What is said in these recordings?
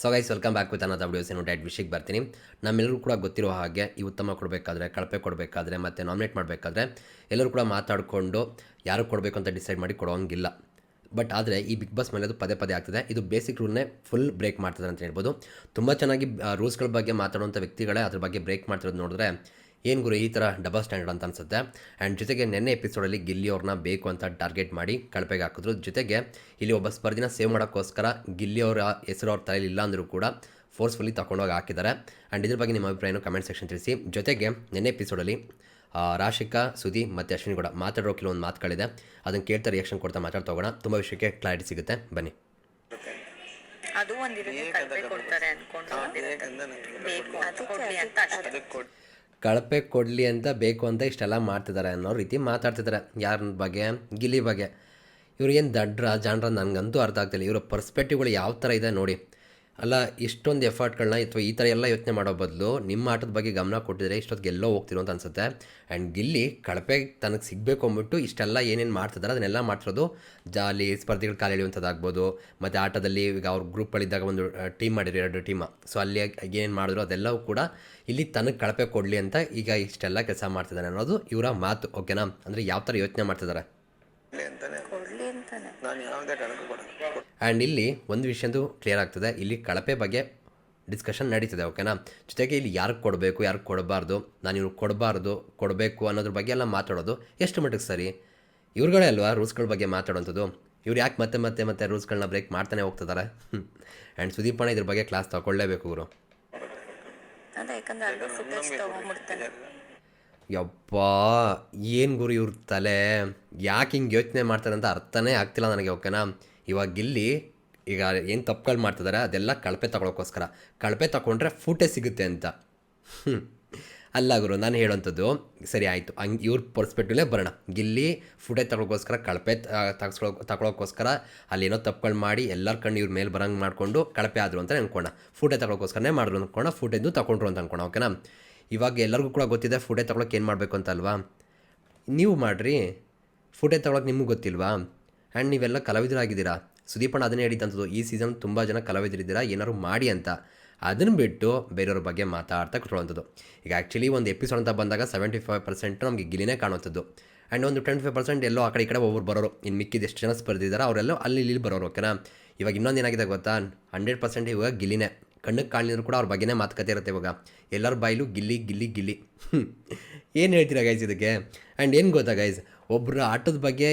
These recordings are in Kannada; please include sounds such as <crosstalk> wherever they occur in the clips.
So guys welcome back with ಅನ್ನೋದು ವಿಡಿಯೋಸ್ ಏನು ಡೈಟ್ ವಿಷಯಕ್ಕೆ ಬರ್ತೀನಿ. ನಮ್ಮೆಲ್ಲರೂ ಕೂಡ ಗೊತ್ತಿರೋ ಹಾಗೆ ಈ ಉತ್ತಮ ಕೊಡಬೇಕಾದ್ರೆ, ಕಳಪೆ ಕೊಡಬೇಕಾದ್ರೆ, ಮತ್ತು ನಾಮಿನೇಟ್ ಮಾಡಬೇಕಾದ್ರೆ ಎಲ್ಲರೂ ಕೂಡ ಮಾತಾಡಿಕೊಂಡು ಯಾರು ಕೊಡಬೇಕು ಅಂತ ಡಿಸೈಡ್ ಮಾಡಿ ಕೊಡೋಂಗಿಲ್ಲ. ಬಟ್ ಆದರೆ ಈ ಬಿಗ್ ಬಾಸ್ ಮೇಲೆ ಅದು ಪದೇ ಪದೇ ಆಗ್ತದೆ. ಇದು ಬೇಸಿಕ್ ರೂಲ್ನೇ ಫುಲ್ ಬ್ರೇಕ್ ಮಾಡ್ತದೆ ಅಂತ ಹೇಳ್ಬೋದು. ತುಂಬ ಚೆನ್ನಾಗಿ ರೂಲ್ಸ್ಗಳ ಬಗ್ಗೆ ಮಾತಾಡುವಂಥ ವ್ಯಕ್ತಿಗಳೇ ಅದ್ರ ಬಗ್ಗೆ ಬ್ರೇಕ್ ಮಾಡ್ತಿರೋದು ನೋಡಿದ್ರೆ ಏನು ಗುರು ಈ ಥರ ಡಬಲ್ ಸ್ಟ್ಯಾಂಡರ್ಡ್ ಅಂತ ಅನಿಸುತ್ತೆ? ಆ್ಯಂಡ್ ಜೊತೆಗೆ ನೆನ್ನೆ ಎಪಿಸೋಡಲ್ಲಿ ಗಿಲ್ಲಿ ಅವ್ರನ್ನ ಬೇಕು ಅಂತ ಟಾರ್ಗೆಟ್ ಮಾಡಿ ಕಳಪೆಗೆ ಹಾಕಿದ್ರು. ಜೊತೆಗೆ ಇಲ್ಲಿ ಒಬ್ಬ ಸ್ಪರ್ಧಿನ ಸೇವ್ ಮಾಡೋಕ್ಕೋಸ್ಕರ ಗಿಲ್ಲಿ ಅವರ ಹೆಸರು ಅವ್ರ ತಲೆಯಲ್ಲಿ ಇಲ್ಲ ಅಂದರೂ ಕೂಡ ಫೋರ್ಸ್ಫುಲ್ಲಿ ತಗೊಂಡೋಗಿ ಹಾಕಿದ್ದಾರೆ. ಆ್ಯಂಡ್ ಇದ್ರ ಬಗ್ಗೆ ನಿಮ್ಮ ಅಭಿಪ್ರಾಯನ ಕಮೆಂಟ್ ಸೆಕ್ಷನ್ ತಿಳಿಸಿ. ಜೊತೆಗೆ ನೆನ್ನೆ ಎಪಿಸೋಡಲ್ಲಿ ಆ, ರಾಶಿಕಾ ಸುದಿ ಮತ್ತು ಅಶ್ವಿನಿ ಕೂಡ ಮಾತಾಡೋ ಕೆಲವೊಂದು ಮಾತುಗಳಿದೆ. ಅದನ್ನು ಕೇಳ್ತಾ ರಿಯಾಕ್ಷನ್ ಕೊಡ್ತಾ ಮಾತಾಡ್ತಾ ಹೋಗೋಣ. ತುಂಬ ವಿಷಯಕ್ಕೆ ಕ್ಲಾರಿಟಿ ಸಿಗುತ್ತೆ. ಬನ್ನಿ. ಅದು ಒಂದಿರುತ್ತೆ ಕಳಪೆ ಕೊಡ್ತಾರೆ ಬೇಕು ಅದು ಕೊಡ್ಲಿ ಅಂತ ಅಷ್ಟೇ. ಕಳಪೆ ಕೊಡಲಿ ಅಂತ ಬೇಕು ಅಂತ ಇಷ್ಟೆಲ್ಲ ಮಾಡ್ತಿದ್ದಾರೆ ಅನ್ನೋ ರೀತಿ ಮಾತಾಡ್ತಿದ್ದಾರೆ. ಯಾರ ಬಗ್ಗೆ? ಗಿಲಿ ಬಗ್ಗೆ. ಇವ್ರು ಏನು ದಡ್ರ ಜಾಣ್ರ ನನಗಂತೂ ಅರ್ಥ ಆಗ್ತಿಲ್ಲ. ಇವರ ಪರ್ಸ್ಪೆಕ್ಟಿವ್ಗಳು ಯಾವ ಥರ ಇದೆ ನೋಡಿ. ಅಲ್ಲ ಇಷ್ಟೊಂದು ಎಫರ್ಟ್ಗಳನ್ನ ಅಥವಾ ಈ ಥರ ಎಲ್ಲ ಯೋಚನೆ ಮಾಡೋ ಬದಲು ನಿಮ್ಮ ಆಟದ ಬಗ್ಗೆ ಗಮನ ಕೊಟ್ಟಿದ್ರೆ ಇಷ್ಟೊತ್ತು ಎಲ್ಲೋ ಹೋಗ್ತಿರೋ ಅಂತ ಅನ್ಸುತ್ತೆ. ಆ್ಯಂಡ್ ಗಿಲ್ಲಿ ಕಳಪೆ ತನಗೆ ಸಿಗಬೇಕು ಅಂದ್ಬಿಟ್ಟು ಇಷ್ಟೆಲ್ಲ ಏನೇನು ಮಾಡ್ತಿದ್ದಾರೆ ಅದನ್ನೆಲ್ಲ ಮಾಡ್ತಿರೋದು ಜಾಲಿ ಸ್ಪರ್ಧೆಗಳು ಕಾಲು ಎಳೆಯುವಂಥದ್ದಾಗ್ಬೋದು. ಮತ್ತು ಆಟದಲ್ಲಿ ಈಗ ಅವ್ರ ಗ್ರೂಪ್ಗಳಿದ್ದಾಗ ಒಂದು ಟೀಮ್ ಮಾಡಿರೋ ಎರಡು ಟೀಮ್ ಸೊ ಅಲ್ಲಿ ಏನೇನು ಮಾಡಿದ್ರು ಅದೆಲ್ಲವೂ ಕೂಡ ಇಲ್ಲಿ ತನಗೆ ಕಳಪೆ ಕೊಡಲಿ ಅಂತ ಈಗ ಇಷ್ಟೆಲ್ಲ ಕೆಲಸ ಮಾಡ್ತಿದ್ದಾನೆ ಅನ್ನೋದು ಇವರ ಮಾತು ಓಕೆನಾ? ಅಂದರೆ ಯಾವ ಥರ ಯೋಚನೆ ಮಾಡ್ತಿದ್ದಾರೆ ಅಂತಾನೆ. ಕೊಡ್ಲಿ ಅಂತಾನೆ. ನಾನು ಯಾವುದೇ ಕಾರಣಕ್ಕೂ ಕೊಡಲ್ಲ. ಆ್ಯಂಡ್ ಇಲ್ಲಿ ಒಂದು ವಿಷಯದ್ದು ಕ್ಲಿಯರ್ ಆಗ್ತದೆ. ಇಲ್ಲಿ ಕಳಪೆ ಬಗ್ಗೆ ಡಿಸ್ಕಷನ್ ನಡೀತದೆ ಓಕೆನಾ ಜೊತೆಗೆ ಇಲ್ಲಿ ಯಾರಿಗೆ ಕೊಡಬೇಕು ಯಾರಿಗೆ ಕೊಡಬಾರ್ದು ನಾನು ಇವ್ರಿಗೆ ಕೊಡಬಾರ್ದು ಕೊಡಬೇಕು ಅನ್ನೋದ್ರ ಬಗ್ಗೆ ಎಲ್ಲ ಮಾತಾಡೋದು ಎಷ್ಟು ಮಟ್ಟಿಗೆ ಸರಿ? ಇವ್ರುಗಳೇ ಅಲ್ವಾ ರೂಲ್ಸ್ಗಳ ಬಗ್ಗೆ ಮಾತಾಡೋಂಥದ್ದು? ಇವ್ರು ಯಾಕೆ ಮತ್ತೆ ಮತ್ತೆ ಮತ್ತೆ ರೂಲ್ಸ್ಗಳನ್ನ ಬ್ರೇಕ್ ಮಾಡ್ತಾನೆ ಹೋಗ್ತಿದ್ದಾರೆ ಆ್ಯಂಡ್ ಸುದೀಪಣ ಇದ್ರ ಬಗ್ಗೆ ಕ್ಲಾಸ್ ತಗೊಳ್ಳೇಬೇಕು ಇವರು ಯಪ್ಪ ಏನು ಗುರು ಇವ್ರ ತಲೆ? ಯಾಕೆ ಹಿಂಗೆ ಯೋಚನೆ ಮಾಡ್ತಾರೆ ಅಂತ ಅರ್ಥನೇ ಆಗ್ತಿಲ್ಲ ನನಗೆ ಓಕೆನಾ ಇವಾಗ ಇಲ್ಲಿ ಈಗ ಏನು ತಪ್ಪುಗಳು ಮಾಡ್ತಿದ್ದಾರೆ ಅದೆಲ್ಲ ಕಳಪೆ ತಗೊಳಕ್ಕೋಸ್ಕರ ಕಳಪೆ ತಗೊಂಡ್ರೆ ಫೂಟೇ ಸಿಗುತ್ತೆ ಅಂತ. ಹ್ಞೂ ಅಲ್ಲ ಗುರು, ನಾನು ಹೇಳೋಂಥದ್ದು ಸರಿ ಆಯಿತು. ಹಂಗೆ ಇವ್ರ ಪರ್ಸ್ಪೆಕ್ಟಿವ್ಲೇ ಬರೋಣ. ಗಿಲ್ಲಿ ಫುಟೇ ತಗೊಳಕ್ಕೋಸ್ಕರ ಕಳಪೆ ತಗ್ಸ್ಕೊಳೋ ತಗೊಳಕ್ಕೋಸ್ಕರ ಅಲ್ಲೇನೋ ತಪ್ಪುಗಳು ಮಾಡಿ ಎಲ್ಲರ ಕಣ್ಣು ಇವ್ರ ಮೇಲೆ ಬರಂಗೆ ಮಾಡಿಕೊಂಡು ಕಳಪೆ ಆದರು ಅಂತ ಅನ್ಕೋಣ. ಫುಟೇ ತಗೊಳಕ್ಕೋಸ್ಕರನೇ ಮಾಡಿದ್ರು ಅಂದ್ಕೊಂಡು ಫುಟೇದು ತಗೊಂಡ್ರು ಅಂತ ಅನ್ಕೋಣ, ಓಕೆನಾ? ಇವಾಗ ಎಲ್ಲರಿಗೂ ಕೂಡ ಗೊತ್ತಿದೆ, ಫುಟೇ ತಗೊಳಕ್ಕೆ ಏನು ಮಾಡಬೇಕು ಅಂತಲ್ವಾ? ನೀವು ಮಾಡಿರಿ, ಫುಟೇ ತಗೊಳಕ್ಕೆ ನಿಮಗೆ ಗೊತ್ತಿಲ್ವಾ? ಆ್ಯಂಡ್ ನೀವೆಲ್ಲ ಕಲಾವಿದರಾಗಿದ್ದೀರಾ? ಸುದೀಪಣ್ಣ ಅದನ್ನೇ ಹೇಳಿದಂಥದ್ದು ಈ ಸೀಸನ್ ತುಂಬ ಜನ ಕಲಾವಿದರಿದ್ದೀರಾ? ಏನಾರು ಮಾಡಿ ಅಂತ. ಅದನ್ನು ಬಿಟ್ಟು ಬೇರೆಯವ್ರ ಬಗ್ಗೆ ಮಾತಾಡ್ತಾ ಕೂತ್ಕೊಳ್ಳೋಂಥದ್ದು ಈಗ ಆ್ಯಕ್ಚುಲಿ ಒಂದು ಎಪಿಸೋಡ್ ಅಂತ ಬಂದಾಗ ಸೆವೆಂಟಿ ಫೈವ್ ಪರ್ಸೆಂಟ್ ನಮಗೆ ಗಿಲಿನೇ ಕಾಣುವಂಥದ್ದು. ಆ್ಯಂಡ್ ಒಂದು ಟ್ವೆಂಟಿ ಫೈವ್ ಪರ್ಸೆಂಟ್ ಎಲ್ಲೋ ಆ ಕಡೆ ಈ ಕಡೆ ಒಬ್ಬರು ಬರೋರು. ಇನ್ನು ಮಿಕ್ಕಿದ ಎಷ್ಟು ಜನ ಸ್ಪರ್ಧಿದ್ದಾರೆ ಅವರೆಲ್ಲ ಅಲ್ಲಿ ಇಲ್ಲಿ ಬರೋರು ಓಕೆನಾ ಇವಾಗ ಇನ್ನೊಂದು ಏನಾಗಿದೆ ಗೊತ್ತಾ? ಹಂಡ್ರೆಡ್ ಪರ್ಸೆಂಟ್ ಇವಾಗ ಗಿಲಿನೇ. ಕಣ್ಣಿಗೆ ಕಾಣಿದ್ರು ಕೂಡ ಅವ್ರ ಬಗ್ಗೆನೇ ಮಾತುಕತೆ ಇರುತ್ತೆ ಇವಾಗ. ಎಲ್ಲರ ಬಾಯಿಲು ಗಿಲ್ಲಿ ಗಿಲ್ಲಿ ಗಿಲ್ಲಿ. <laughs> ಏನು ಹೇಳ್ತೀರಾ ಗೈಸ್ ಇದಕ್ಕೆ? ಆ್ಯಂಡ್ ಏನು ಗೊತ್ತಾ ಗೈಸ್ ಒಬ್ಬರ ಆಟದ ಬಗ್ಗೆ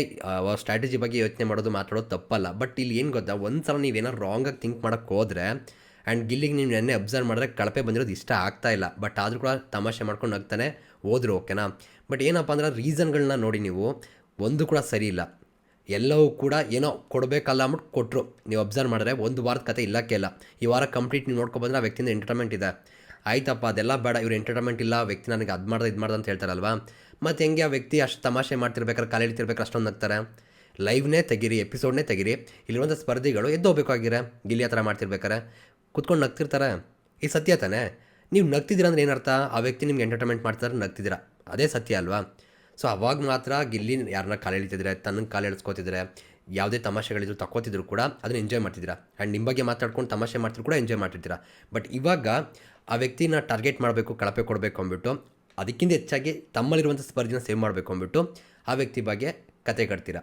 ಸ್ಟ್ರಾಟಜಿ ಬಗ್ಗೆ ಯೋಚನೆ ಮಾಡೋದು ಮಾತಾಡೋದು ತಪ್ಪಲ್ಲ. ಬಟ್ ಇಲ್ಲಿ ಏನು ಗೊತ್ತಾ? ಒಂದು ಸಲ ನೀವೇನಾರು ರಾಂಗಾಗಿ ಥಿಂಕ್ ಮಾಡೋಕ್ಕೆ ಹೋದರೆ ಆ್ಯಂಡ್ ಗಿಲ್ಲಿಗೆ ನೀವು ನೆನ್ನೆ ಅಬ್ಸರ್ವ್ ಮಾಡಿದ್ರೆ ಕಳಪೆ ಬಂದಿರೋದು ಇಷ್ಟ ಆಗ್ತಾ ಇಲ್ಲ. ಬಟ್ ಆದರೂ ಕೂಡ ತಮಾಷೆ ಮಾಡ್ಕೊಂಡು ಹೋಗ್ತಾನೆ ಹೋದ್ರು ಓಕೆನಾ ಬಟ್ ಏನಪ್ಪ ಅಂದ್ರೆ ರೀಸನ್ಗಳನ್ನ ನೋಡಿ ನೀವು, ಒಂದು ಕೂಡ ಸರಿ ಇಲ್ಲ. ಎಲ್ಲವೂ ಕೂಡ ಏನೋ ಕೊಡಬೇಕಲ್ಲ ಅಂದ್ಬಿಟ್ಟು ಕೊಟ್ಟರು ನೀವು ಅಬ್ಸರ್ವ್ ಮಾಡಿದ್ರೆ ಒಂದು ವಾರದ ಕತೆ ಇಲ್ಲಕ್ಕೆ ಇಲ್ಲ. ಈ ವಾರ ಕಂಪ್ಲೀಟ್ ನೀವು ನೋಡ್ಕೊಬಂದ್ರೆ ಆ ವ್ಯಕ್ತಿಯಿಂದ ಎಂಟರ್ಟೈನ್ಮೆಂಟ್ ಇದೆ. ಆಯ್ತಪ್ಪ, ಅದೆಲ್ಲ ಬೇಡ, ಇವ್ರು ಎಂಟರ್ಟೈನ್ಮೆಂಟ್ ಇಲ್ಲ ವ್ಯಕ್ತಿ ನನಗೆ ಅದು ಮಾಡ್ದೆ, ಇದು ಮಾಡ್ದೆ ಅಂತ ಹೇಳ್ತಾರಲ್ವಾ? ಮತ್ತು ಹೆಂಗೆ ಆ ವ್ಯಕ್ತಿ ಅಷ್ಟು ತಮಾಷೆ ಮಾಡ್ತಿರ್ಬೇಕಾದ್ರೆ ಕಾಲು ಎಳಿತಿರ್ಬೇಕಾದ್ರೆ ಅಷ್ಟೊಂದು ನಗ್ತಾರೆ? ಲೈವ್ನೇ ತೆಗಿರಿ ಎಪಿಸೋಡ್ನೇ ತೆಗಿರಿ ಇಲ್ಲಿರುವಂಥ ಸ್ಪರ್ಧಿಗಳು ಎದ್ದು ಹೋಗ್ಬೇಕಾಗಿರ? ಗಿಲ್ಲಿ ಆ ಥರ ಮಾಡ್ತಿರ್ಬೇಕಾರೆ? ಕುತ್ಕೊಂಡು ನಗ್ತಿರ್ತಾರೆ? ಈ ಸತ್ಯ ತಾನೇ? ನೀವು ನಗ್ತಿದ್ದೀರ ಅಂದ್ರೆ ಏನರ್ಥ? ಆ ವ್ಯಕ್ತಿ ನಿಮ್ಗೆ ಎಂಟರ್ಟೈನ್ಮೆಂಟ್ ಮಾಡ್ತಾರೆ ನಗ್ತಿದ್ದೀರಾ? ಅದೇ ಸತ್ಯ ಅಲ್ವಾ? ಸೊ ಅವಾಗ ಮಾತ್ರ ಗಿಲ್ಲಿ ಯಾರನ್ನ ಕಾಲು ಎಳಿತಿದ್ರೆ ತನ್ನ ಕಾಲು ಎಳ್ಸ್ಕೊತಿದ್ರೆ ಯಾವುದೇ ತಮಾಷೆಗಳಿದ್ರು ತಕ್ಕೋತಿದ್ರು ಕೂಡ ಅದನ್ನ ಎಂಜಾಯ್ ಮಾಡ್ತಿದ್ದೀರಾ? ಆ್ಯಂಡ್ ನಿಮ್ಮ ಬಗ್ಗೆ ಮಾತಾಡ್ಕೊಂಡು ತಮಾಷೆ ಮಾಡ್ತಿದ್ರು ಕೂಡ ಎಂಜಾಯ್ ಮಾಡ್ತಿರ್ತೀರಾ ಬಟ್ ಇವಾಗ ಆ ವ್ಯಕ್ತಿನ ಟಾರ್ಗೆಟ್ ಮಾಡಬೇಕು, ಕಳಪೆ ಕೊಡಬೇಕು ಅಂದ್ಬಿಟ್ಟು, ಅದಕ್ಕಿಂತ ಹೆಚ್ಚಾಗಿ ತಮ್ಮಲ್ಲಿರುವಂಥ ಸ್ಪರ್ಧೆನ ಸೇವ್ ಮಾಡಬೇಕು ಅಂದ್ಬಿಟ್ಟು ಆ ವ್ಯಕ್ತಿ ಬಗ್ಗೆ ಕತೆ ಕಟ್ತೀರಾ?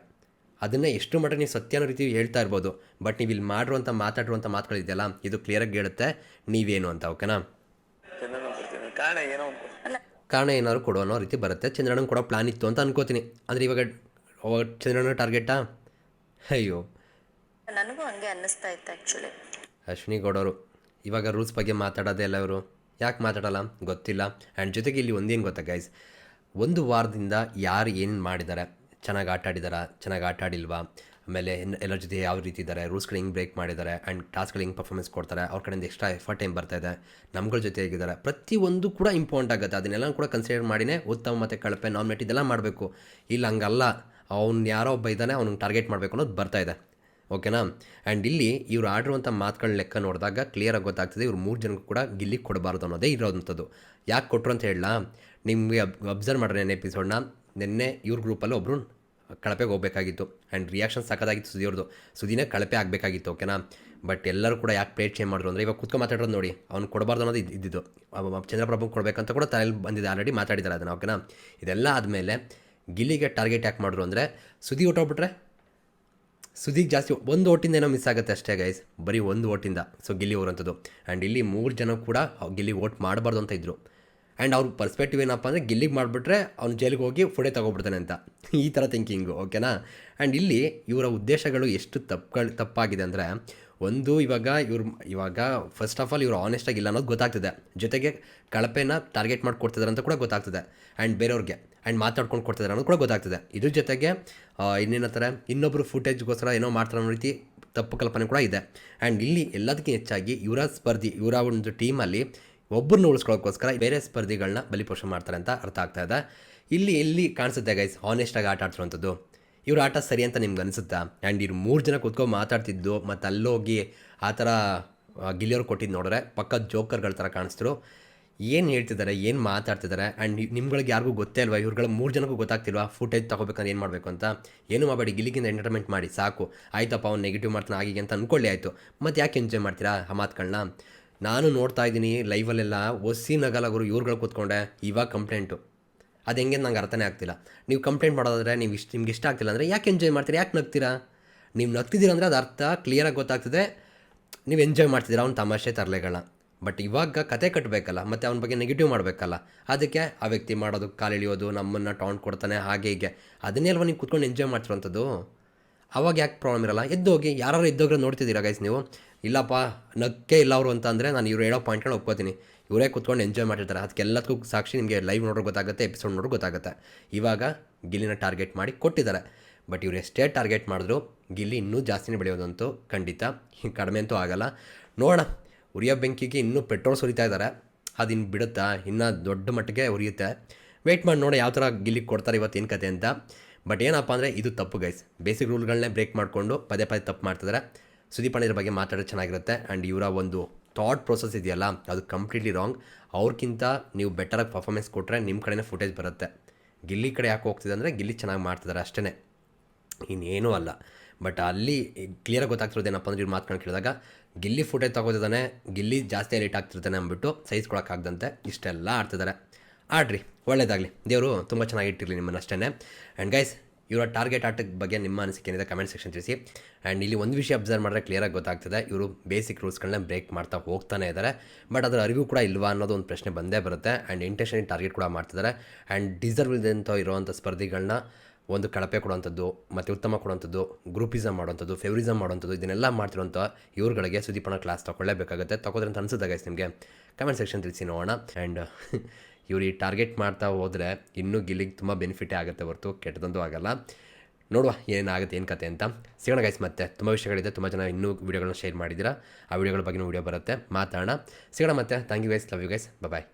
ಅದನ್ನು ಎಷ್ಟು ಮಟ್ಟ ನೀವು ಸತ್ಯ ಅನ್ನೋ ರೀತಿ ಹೇಳ್ತಾ ಇರ್ಬೋದು ಬಟ್ ನೀವು ಇಲ್ಲಿ ಮಾಡಿರುವಂಥ, ಮಾತಾಡಿರುವಂಥ ಮಾತುಗಳಿದೆಯಲ್ಲ ಇದು ಕ್ಲಿಯರಾಗಿ ಹೇಳುತ್ತೆ, ನೀವೇನು ಅಂತ ಓಕೆನಾ ಕಾರಣ ಏನಾದ್ರು ಕೊಡೋ ಅನ್ನೋ ರೀತಿ ಬರುತ್ತೆ. ಚಂದ್ರಣ್ಣನ ಕೊಡೋ ಪ್ಲಾನ್ ಇತ್ತು ಅಂತ ಅನ್ಕೋತೀನಿ. ಅಂದರೆ ಇವಾಗ ಚಂದ್ರಣ್ಣ ಟಾರ್ಗೆಟಾ ಅಯ್ಯೋ. ನನಗೂ ಹಂಗೆ ಅನ್ನಿಸ್ತಾ ಇತ್ತು ಆ್ಯಕ್ಚುಲಿ ಅಶ್ವಿನಿ ಗೌಡವರು ಇವಾಗ ರೂಲ್ಸ್ ಬಗ್ಗೆ ಮಾತಾಡೋದೇ ಇಲ್ಲ ಇವರು. ಯಾಕೆ ಮಾತಾಡಲ್ಲ? ಗೊತ್ತಿಲ್ಲ. ಆ್ಯಂಡ್ ಜೊತೆಗೆ ಇಲ್ಲಿ ಒಂದೇನು ಗೊತ್ತಾ ಗೈಸ್ ಒಂದು ವಾರದಿಂದ ಯಾರು ಏನೇನು ಮಾಡಿದ್ದಾರೆ? ಚೆನ್ನಾಗಿ ಆಟ ಆಡಿದಾರಾ? ಚೆನ್ನಾಗಿ ಆಟ ಆಡಿಲ್ವಾ? ಆಮೇಲೆ ಇನ್ನು ಎಲ್ಲರ ಜೊತೆ ಯಾವ ರೀತಿ ಇದ್ದಾರೆ ರೂಲ್ಸ್ಗಳು ಹೆಂಗೆ ಬ್ರೇಕ್ ಮಾಡಿದ್ದಾರೆ ಆ್ಯಂಡ್ ಟಾಸ್ಕ್ಗಳು ಹೆಂಗೆ ಪರ್ಫಾರ್ಮೆನ್ಸ್ ಕೊಡ್ತಾರೆ? ಅವ್ರ ಕಡೆಯಿಂದ ಎಕ್ಸ್ಟ್ರಾ ಎಫರ್ಟ್ ಏನು ಬರ್ತಾ ಇದೆ? ನಮ್ಗಳ ಜೊತೆ ಹೇಗಿದ್ದಾರೆ? ಪ್ರತಿಯೊಂದು ಕೂಡ ಇಂಪಾರ್ಟೆಂಟ್ ಆಗುತ್ತೆ. ಅದನ್ನೆಲ್ಲ ಕೂಡ ಕನ್ಸಿಡರ್ ಮಾಡಿನೇ ಉತ್ತಮ ಮತ್ತು ಕಳಪೆ ನಾಮಿನೇಟ್ ಇದೆಲ್ಲ ಮಾಡಬೇಕು. ಇಲ್ಲ ಹಂಗಲ್ಲ. ಅವ್ನು ಯಾರೋ ಒಬ್ಬ ಇದ್ದಾನೆ ಅವ್ನಿಗೆ ಟಾರ್ಗೆಟ್ ಮಾಡಬೇಕು ಅನ್ನೋದು ಬರ್ತಾ ಇದೆ. ಓಕೆನಾ ಆ್ಯಂಡ್ ಇಲ್ಲಿ ಇವ್ರು ಆಡಿರುವಂಥ ಮಾತುಗಳ ಲೆಕ್ಕ ನೋಡಿದಾಗ ಕ್ಲಿಯರಾಗಿ ಗೊತ್ತಾಗ್ತದೆ, ಇವ್ರು ಮೂರು ಜನಕ್ಕೂ ಕೂಡ ಗಿಲ್ಲಿ ಕೊಡಬಾರ್ದು ಅನ್ನೋದೇ ಇರೋವಂಥದ್ದು ಯಾಕೆ ಕೊಟ್ಟರು ಅಂತ ಹೇಳಲ್ಲ ನಿಮಗೆ ಅಬ್ ಅಬ್ಸರ್ವ್ ಮಾಡ್ರಿ ನೆನ್ನೆ ಎಪಿಸೋಡ್ನ ನಿನ್ನೆ ಇವ್ರ ಗ್ರೂಪಲ್ಲಿ ಒಬ್ಬರು ಕಳಪೆಗೆ ಹೋಗಬೇಕಾಗಿತ್ತು. ಆ್ಯಂಡ್ ರಿಯಾಕ್ಷನ್ ಸಾಕಾಗಿತ್ತು ಸುದಿಯವ್ರದ್ದು ಸುದಿನೇ ಕಳಪೆ ಆಗಬೇಕಾಗಿತ್ತು ಓಕೆನಾ ಬಟ್ ಎಲ್ಲರೂ ಕೂಡ ಯಾಕೆ ಪ್ಲೇಟ್ ಚೇಂಜ್ ಮಾಡಿದ್ರು ಅಂದರೆ ಇವಾಗ ಕುತ್ಕೊಂಡು ಮಾತಾಡೋದು ನೋಡಿ, ಅವ್ನು ಕೊಡಬಾರ್ದು ಅನ್ನೋದು ಇದ್- ಇದ್ದಿದ್ದು. ಚಂದ್ರಪ್ರಭು ಕೊಡಬೇಕಂತ ಕೂಡ ತಲೆಯಲ್ಲಿ ಬಂದಿದೆ ಆಲ್ರೆಡಿ ಮಾತಾಡಿದ್ದಾರೆ ಅದನ್ನು ಓಕೆನಾ ಇದೆಲ್ಲ ಆದಮೇಲೆ ಗಿಲ್ಲಿಗೆ ಟಾರ್ಗೆಟ್ ಯಾಕೆ ಮಾಡಿದ್ರು ಅಂದರೆ ಸುದಿ ಹೊಟ್ಟೋಗ್ಬಿಟ್ರೆ ಸುದಿಗೆ ಜಾಸ್ತಿ ಒಂದು ಓಟಿಂದ ಏನೋ ಮಿಸ್ ಆಗುತ್ತೆ ಅಷ್ಟೇ ಗೈಸ್ ಬರೀ ಒಂದು ಓಟಿಂದ. ಸೊ ಗಿಲ್ಲಿ ಅವರಂಥದ್ದು ಆ್ಯಂಡ್ ಇಲ್ಲಿ ಮೂರು ಜನ ಕೂಡ ಗಿಲ್ಲಿ ಓಟ್ ಮಾಡಬಾರ್ದು ಅಂತ ಇದ್ದರು ಆ್ಯಂಡ್ ಅವ್ರ ಪರ್ಸ್ಪೆಕ್ಟಿವ್ ಏನಪ್ಪ ಅಂದರೆ ಗಿಲ್ಲಿಗೆ ಮಾಡಿಬಿಟ್ರೆ ಅವ್ನು ಜೈಲಿಗೆ ಹೋಗಿ ಫುಡೆ ತಗೊಬಿಡ್ತಾನೆ ಅಂತ. ಈ ಥರ ಥಿಂಕಿಂಗು ಓಕೆನಾ ಆ್ಯಂಡ್ ಇಲ್ಲಿ ಇವರ ಉದ್ದೇಶಗಳು ಎಷ್ಟು ತಪ್ಪುಗಳು ತಪ್ಪಾಗಿದೆ ಅಂದರೆ ಒಂದು ಇವಾಗ ಇವ್ರು, ಇವಾಗ ಫಸ್ಟ್ ಆಫ್ ಆಲ್ ಇವರು ಆನೆಸ್ಟಾಗಿಲ್ಲ ಅನ್ನೋದು ಗೊತ್ತಾಗ್ತದೆ. ಜೊತೆಗೆ ಕಳಪೆನ ಟಾರ್ಗೆಟ್ ಮಾಡಿ ಕೊಡ್ತಿದ್ದಾರೆ ಅಂತ ಕೂಡ ಗೊತ್ತಾಗ್ತದೆ. ಆ್ಯಂಡ್ ಬೇರೆಯವ್ರಿಗೆ. ಆ್ಯಂಡ್ ಮಾತಾಡ್ಕೊಂಡು ಕೊಡ್ತಿದ್ದಾರೆ ಅನ್ನೋದು ಕೂಡ ಗೊತ್ತಾಗ್ತದೆ. ಇದ್ರ ಜೊತೆಗೆ ಇನ್ನೇನಂತಾರೆ? ಇನ್ನೊಬ್ಬರು ಫುಟೇಜ್ಗೋಸ್ಕರ ಏನೋ ಮಾಡ್ತಾರೆ ಅನ್ನೋ ರೀತಿ ತಪ್ಪು ಕಲ್ಪನೆ ಕೂಡ ಇದೆ. ಆ್ಯಂಡ್ ಇಲ್ಲಿ ಎಲ್ಲದಕ್ಕಿಂತ ಹೆಚ್ಚಾಗಿ ಇವರ ಸ್ಪರ್ಧಿ, ಇವರ ಒಂದು ಟೀಮಲ್ಲಿ ಒಬ್ಬರನ್ನ ಉಳಿಸ್ಕೊಳ್ಳೋಕ್ಕೋಸ್ಕರ ಬೇರೆ ಸ್ಪರ್ಧಿಗಳನ್ನ ಬಲಿಪೋಷ ಮಾಡ್ತಾರೆ ಅಂತ ಅರ್ಥ ಆಗ್ತಾ ಇದೆ. ಇಲ್ಲಿ ಎಲ್ಲಿ ಕಾಣಿಸುತ್ತೆ ಗೈಸ್ ಆನೆಸ್ಟಾಗಿ ಆಟ ಆಡ್ತಿರುವಂಥದ್ದು. ಇವ್ರ ಆಟ ಸರಿ ಅಂತ ನಿಮ್ಗೆ ಅನಿಸುತ್ತಾ? ಆ್ಯಂಡ್ ಇವ್ರು ಮೂರು ಜನ ಕೂತ್ಕೊಂಡು ಮಾತಾಡ್ತಿದ್ದು, ಮತ್ತು ಅಲ್ಲೋಗಿ ಆ ಥರ ಗಿಲಿಯೋರು ಕೊಟ್ಟಿದ್ದು ನೋಡಿದ್ರೆ ಪಕ್ಕ ಜೋಕರ್ಗಳ ಥರ ಕಾಣಿಸ್ತಿರು ಏನು ಹೇಳ್ತಿದ್ದಾರೆ, ಏನು ಮಾತಾಡ್ತಿದ್ದಾರೆ? ಆ್ಯಂಡ್ ನಿಮ್ಗಳಿಗೆ ಯಾರಿಗೂ ಗೊತ್ತೇ ಅಲ್ವಾ? ಇವ್ರುಗಳ ಮೂರು ಜನಕ್ಕೂ ಗೊತ್ತಾಗ್ತಿಲ್ವಾ? ಫುಟೇಜ್ ತೊಗೋಬೇಕಂದ್ರೆ ಏನು ಮಾಡಬೇಕು ಅಂತ? ಏನು ಮಾಡಬೇಡಿ ಗಿಲಿಗಿಂದ ಎಂಟರ್ಟೈನ್ಮೆಂಟ್ ಮಾಡಿ, ಸಾಕು. ಆಯ್ತಪ್ಪ, ಅವ್ನು ನೆಗೆಟಿವ್ ಮಾಡ್ತಾನೆ ಆಗಿಗೆ ಅಂತ ಅಂದ್ಕೊಳ್ಳಿ ಆಯಿತು. ಮತ್ತು ಯಾಕೆ ಎಂಜಾಯ್ ಮಾಡ್ತೀರಾ ಆ ಮಾತುಗಳನ್ನ ನಾನು ನೋಡ್ತಾ ಇದ್ದೀನಿ ಲೈವಲ್ಲೆಲ್ಲ ಒಸಿ ನಗಲಗರು ಇವ್ರುಗಳು ಕೂತ್ಕೊಂಡೆ, ಇವಾಗ ಕಂಪ್ಲೇಂಟು. ಅದು ಹೆಂಗೆ ನಂಗೆ ಅರ್ಥನೇ ಆಗ್ತಿಲ್ಲ. ನೀವು ಕಂಪ್ಲೇಂಟ್ ಮಾಡೋದಾದರೆ ನೀವು ಇಷ್ಟು, ನಿಮ್ಗೆ ಇಷ್ಟ ಆಗ್ತಿಲ್ಲ ಅಂದರೆ ಯಾಕೆ ಎಂಜಾಯ್ ಮಾಡ್ತೀರಿ, ಯಾಕೆ ನಗ್ತೀರಾ? ನೀವು ನಗ್ತಿದ್ದೀರ ಅಂದರೆ ಅದು ಅರ್ಥ ಕ್ಲಿಯರಾಗಿ ಗೊತ್ತಾಗ್ತದೆ. ನೀವು ಎಂಜಾಯ್ ಮಾಡ್ತಿದ್ದೀರಾ ಅವ್ನು ತಮಾಷೆ ತರಲೆಗಳನ್ನ. ಬಟ್ ಇವಾಗ ಕತೆ ಕಟ್ಟಬೇಕಲ್ಲ ಮತ್ತು ಅವನ ಬಗ್ಗೆ ನೆಗೆಟಿವ್ ಮಾಡಬೇಕಲ್ಲ. ಅದಕ್ಕೆ ಆ ವ್ಯಕ್ತಿ ಮಾಡೋದು, ಕಾಲಿಳಿಯೋದು, ನಮ್ಮನ್ನು ಟೌಂಟ್ ಕೊಡ್ತಾನೆ, ಹಾಗೆ ಹೀಗೆ. ಅದನ್ನೇ ಅಲ್ವಾ ನೀವು ಕುತ್ಕೊಂಡು ಎಂಜಾಯ್ ಮಾಡ್ತಿರೋಂಥದ್ದು? ಅವಾಗ ಯಾಕೆ ಪ್ರಾಬ್ಲಮ್ ಇರಲ್ಲ? ಎದ್ದೋಗಿ ಯಾರು ಎದ್ದೋಗ್ರೆ ನೋಡ್ತಿದ್ದೀರಾ ಗೈಸ್ ನೀವು? ಇಲ್ಲಪ್ಪ, ನಕ್ಕೆ ಇಲ್ಲ ಅವರು ಅಂತ ಅಂದರೆ ನಾನು ಇವ್ರು ಹೇಳೋ ಪಾಯಿಂಟ್ಗಳು ಒಪ್ಕೋತೀನಿ. ಇವರೇ ಕುತ್ಕೊಂಡು ಎಂಜಾಯ್ ಮಾಡಿರ್ತಾರೆ ಅದಕ್ಕೆಲ್ಲದಕ್ಕೂ ಸಾಕ್ಷಿ ನಿಮಗೆ ಲೈವ್ ನೋಡೋರು ಗೊತ್ತಾಗುತ್ತೆ ಎಪಿಸೋಡ್ ನೋಡೋರು ಗೊತ್ತಾಗುತ್ತೆ. ಇವಾಗ ಗಿಲ್ಲಿನ ಟಾರ್ಗೆಟ್ ಮಾಡಿ ಕೊಟ್ಟಿದ್ದಾರೆ. ಬಟ್ ಇವ್ರು ಎಷ್ಟೇ ಟಾರ್ಗೆಟ್ ಮಾಡಿದ್ರು, ಗಿಲ್ಲಿ ಇನ್ನೂ ಜಾಸ್ತಿನೇ ಬೆಳೆಯೋದಂತೂ ಖಂಡಿತ <laughs> ಕಡಿಮೆ ಅಂತೂ ಆಗಲ್ಲ. ನೋಡೋಣ, ಉರಿಯೋ ಬೆಂಕಿಗೆ ಇನ್ನೂ ಪೆಟ್ರೋಲ್ ಸುರಿತಾ ಇದ್ದಾರೆ. ಇನ್ನು ಬಿಡುತ್ತಾ? ಇನ್ನೂ ದೊಡ್ಡ ಮಟ್ಟಿಗೆ ಉರಿಯುತ್ತೆ. ವೆಯ್ಟ್ ಮಾಡಿ ನೋಡಿ ಯಾವ ಥರ ಗಿಲ್ಲಿಗೆ ಕೊಡ್ತಾರೆ ಇವತ್ತು ಏನು ಕತೆ ಅಂತ. ಬಟ್ ಏನಪ್ಪ ಅಂದರೆ ಇದು ತಪ್ಪು ಗೈಸ್ ಬೇಸಿಕ್ ರೂಲ್ಗಳನ್ನೇ ಬ್ರೇಕ್ ಮಾಡಿಕೊಂಡು ಪದೇ ಪದೇ ತಪ್ಪು ಮಾಡ್ತಿದ್ದಾರೆ ಸುದೀಪ್ ಅಣ್ಣ ಬಗ್ಗೆ ಮಾತಾಡೋದು ಚೆನ್ನಾಗಿರುತ್ತೆ. ಆ್ಯಂಡ್ ಇವರ ಒಂದು ಥಾಟ್ ಪ್ರೊಸೆಸ್ ಇದೆಯಲ್ಲ, ಅದು ಕಂಪ್ಲೀಟ್ಲಿ ರಾಂಗ್ ಅವ್ರಿಗಿಂತ ನೀವು ಬೆಟರಾಗಿ ಪರ್ಫಾರ್ಮೆನ್ಸ್ ಕೊಟ್ಟರೆ ನಿಮ್ಮ ಕಡೆನೇ ಫುಟೇಜ್ ಬರುತ್ತೆ. ಗಿಲ್ಲಿ ಕಡೆ ಯಾಕೆ ಹೋಗ್ತಿದೆ ಅಂದರೆ ಗಿಲ್ಲಿ ಚೆನ್ನಾಗಿ ಮಾಡ್ತಿದ್ದಾರೆ ಅಷ್ಟೇ ಇನ್ನೇನೂ ಅಲ್ಲ. ಬಟ್ ಅಲ್ಲಿ ಕ್ಲಿಯರಾಗಿ ಗೊತ್ತಾಗ್ತಿರೋದು ಏನಪ್ಪ ಅಂದ್ರೆ ಇವ್ರು ಮಾತ್ಕೊಂಡು ಕೇಳಿದಾಗ, ಗಿಲ್ಲಿ ಫುಟೇಜ್ ತಗೋತಿದ್ದಾನೆ, ಗಿಲ್ಲಿ ಜಾಸ್ತಿ ಎಲಿಟ್ ಆಗ್ತಿರ್ತಾನೆ ಅಂದ್ಬಿಟ್ಟು ಸೈಜ್ ಕೊಡೋಕ್ಕಾಗ್ದಂತೆ ಇಷ್ಟೆಲ್ಲ ಆಡ್ತಿದ್ದಾರೆ ಆಡ್ರಿ, ಒಳ್ಳೇದಾಗಲಿ. ದೇವರು ತುಂಬ ಚೆನ್ನಾಗಿ ಇಟ್ಟಿರಲಿ ನಿಮ್ಮನ್ನು ಅಷ್ಟೇ ಆ್ಯಂಡ್ ಗೈಸ್ ಇವರ ಟಾರ್ಗೆಟ್ ಆಟದ ಬಗ್ಗೆ ನಿಮ್ಮ ಅನಿಸಿಕೆ ಏನಿದೆ ಕಮೆಂಟ್ ಸೆಕ್ಷನ್ ತಿಳಿಸಿ. ಆ್ಯಂಡ್ ಇಲ್ಲಿ ಒಂದು ವಿಷಯ ಅಬ್ಸರ್ವ್ ಮಾಡಿದ್ರೆ ಕ್ಲಿಯರಾಗಿ ಗೊತ್ತಾಗ್ತದೆ. ಇವರು ಬೇಸಿಕ್ ರೂಲ್ಸ್ಗಳನ್ನ ಬ್ರೇಕ್ ಮಾಡ್ತಾ ಹೋಗ್ತಾನೆ ಇದ್ದಾರೆ ಬಟ್ ಅದರ ಅರಿವು ಕೂಡ ಇಲ್ವಾ ಅನ್ನೋದು ಒಂದು ಪ್ರಶ್ನೆ ಬಂದೇ ಬರುತ್ತೆ. ಆ್ಯಂಡ್ ಇಂಟೆನ್ಷನ್ ಟಾರ್ಗೆಟ್ ಕೂಡ ಮಾಡ್ತಿದ್ದಾರೆ ಆ್ಯಂಡ್ ಡಿಸರ್ವ್ ಇದ್ದಂಥ ಇರುವಂಥ ಸ್ಪರ್ಧಿಗಳನ್ನ ಒಂದು ಕಳಪೆ ಕೊಡುವಂಥದ್ದು, ಮತ್ತು ಉತ್ತಮ ಕೊಡುವಂಥದ್ದು ಗ್ರೂಪಿಸಮ್ ಮಾಡುವಂಥದ್ದು ಫೇವರಿಸಮ್ ಮಾಡುವಂಥದ್ದು, ಇದನ್ನೆಲ್ಲ ಮಾಡ್ತಿರುವಂಥ ಇವ್ರುಗಳಿಗೆ ಸುದೀಪನ ಕ್ಲಾಸ್ ತಗೊಳ್ಳೇಬೇಕಾಗುತ್ತೆ. ತಗೋದ್ರಂತ ಗೈಸ್ ನಿಮಗೆ? ಕಮೆಂಟ್ ಸೆಕ್ಷನ್ ತಿಳಿಸಿ ನೋಡೋಣ. ಆ್ಯಂಡ್ <laughs> ಇವ್ರು ಈ ಟಾರ್ಗೆಟ್ ಮಾಡ್ತಾ ಹೋದರೆ ಇನ್ನೂ ಗಿಲ್ಲಿಗೆ ತುಂಬ ಬೆನಿಫಿಟೇ ಆಗುತ್ತೆ ಹೊರತು ಕೆಟ್ಟದಂತೂ ಆಗಲ್ಲ. ನೋಡುವ ಏನಾಗುತ್ತೆ ಏನು ಕತೆ ಅಂತ. ಸಿಗೋಣ ಗೈಸ್ ಮತ್ತೆ. ತುಂಬ ವಿಷಯಗಳಿದೆ, ತುಂಬ ಜನ ಇನ್ನೂ ವೀಡಿಯೋಗಳನ್ನ ಶೇರ್ ಮಾಡಿದ್ದೀರಾ. ಆ ವಿಡಿಯೋಗಳ ಬಗ್ಗೆ ವಿಡಿಯೋ ಬರುತ್ತೆ. ಮಾತಾಡೋಣ. ಸಿಗೋಣ ಮತ್ತೆ. Thank you guys love you guys bye